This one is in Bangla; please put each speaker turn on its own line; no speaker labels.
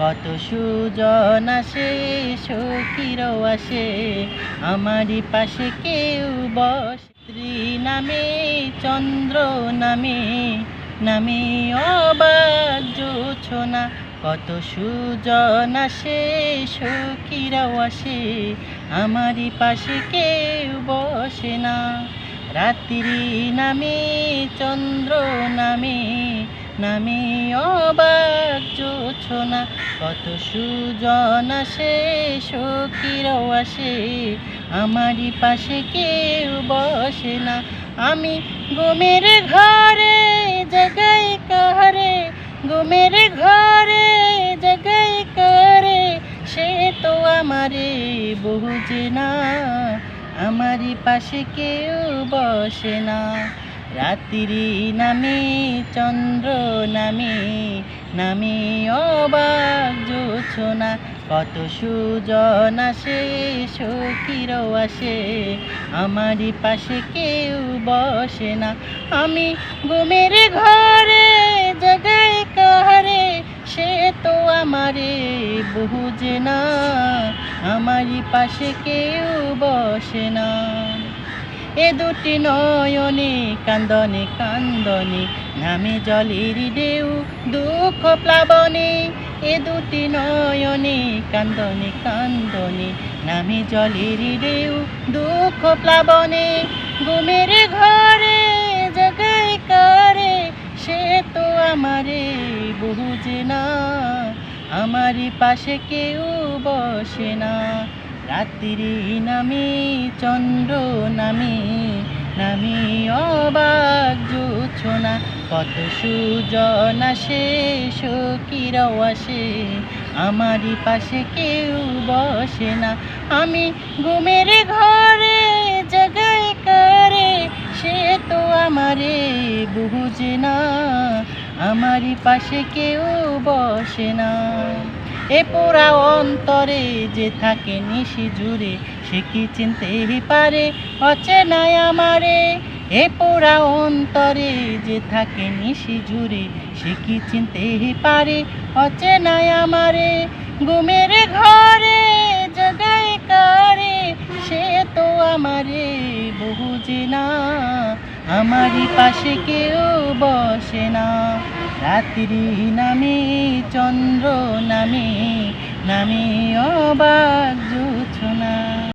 কত সুজন আসে, সখীরও আসে। আমারই পাশে কেউ বস। স্ত্রী নামে, চন্দ্র নামে। নামে অবাক জোছনা কত সুজন আসে, সখীরাও আসে। আমারই পাশে কেউ বসে না। রাত্রি নামে, চন্দ্র নামে। নামে অবাক জোছনা, কত সুজন আসে, সখীরাও আসে, আমারই পাশে কেউ বসে না। আমি ঘুমের ঘরে, জাগাই কাহারে, ঘুমের ঘরে, জাগাই করে সে তো আমারে বুঝে না আমারই পাশে কেউ বসে না। রাত্রি নামে, চন্দ্র নামে নামে অবাক জোছনা। কত সুজন আসে, সখীরও আসে। আমারই পাশে কেউ বসে না। আমি ঘুমের ঘরে, জাগাই কাহারে, সে তো আমারে বুঝে না। আমারই পাশে কেউ বসে না। এ দুটি নয়নে কান্দনে কান্দনে নামে জলের ঢেউ, দুঃখ প্লাবনে। এ দুটি নয়নে কান্দনে কান্দনে নামে জলের ঢেউ, দুঃখ প্লাবনে। ঘুমের ঘরে জাগাই কারে, সে তো আমারে বুঝে না। আমারই পাশে কেউ বসে না। রাত্রি নামে চন্দ্র নামে নামে অবাক জোছনা, কত সুজন আসে সখীরাও আসে আমারই পাশে কেউ বসে না, আমি ঘুমের ঘরে জাগাই করে। সে তো আমারে বুঝে না, আমারই পাশে কেউ বসে না। এ পোড়া অন্তরে যে থাকে নিশি জুড়ে, সে কি চিনতে পারে? অচেনায় আমারে। এ পোড়া অন্তরে যে থাকে নিশি জুড়ে, সে কি চিনতে পারে? অচেনায় আমারে। ঘুমের ঘরে জাগাই কারে, সে তো আমারে বুঝে না আমারই পাশে কেউ বসে না। রাত্রি নামে চন্দ্র নামে নামে অবাক